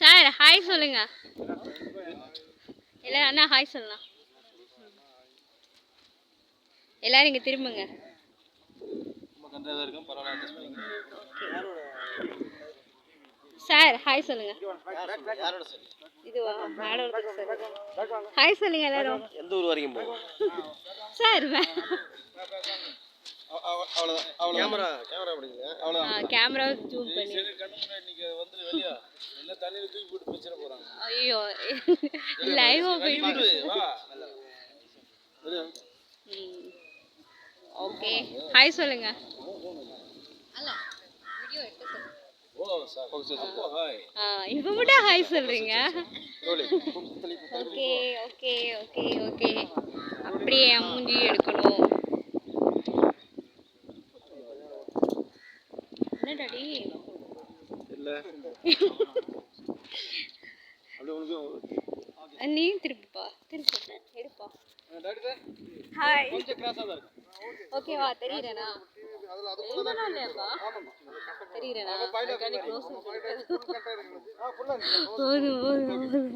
Sir hi சொல்லுங்க. எல்லாரும் அண்ணா hi சொல்லலாம். எல்லாரும் இங்க திரும்புங்க. சார் ஹாய் சொல்லுங்க. இதுவா? ஹாய் சொல்லுங்க எல்லாரும். எந்த ஊர் வரைக்கும் சார் அவ்வளோதான் அவ்வளோ கேமரா. கேமரா பிடிக்குது அவ்வளோதான் கேமரா ஜூம் பண்ணி. கண்ணு முன்னாடி இன்னைக்கு வந்துட்டு வெளியா? என்ன தண்ணியில் தூக்கி போட்டு பிச்சிட போகிறாங்க ஐயோ. லைவா வா ஓகே. ஹாய் சொல்லுங்க. Oh sir. Okay sir hi ஆ, இப்ப மட்டும் ஹாய் சொல்றீங்க? Okay okay okay okay. அப்படியே மூஞ்சி எடுக்கணும். என்ன டாடி இல்லை. அப்படியே உனக்கு நீ திருப்பிப்பா. திருப்பி எடுப்பா. ஹாய் கொஞ்சம் கிராஸாக தான் ஓகேவா தெரியறேனா? எழுதணும் இல்லையாப்பா தெரியறேனா? அதுக்காண்டி க்ளோஸ் போதும் போதும் போதும்.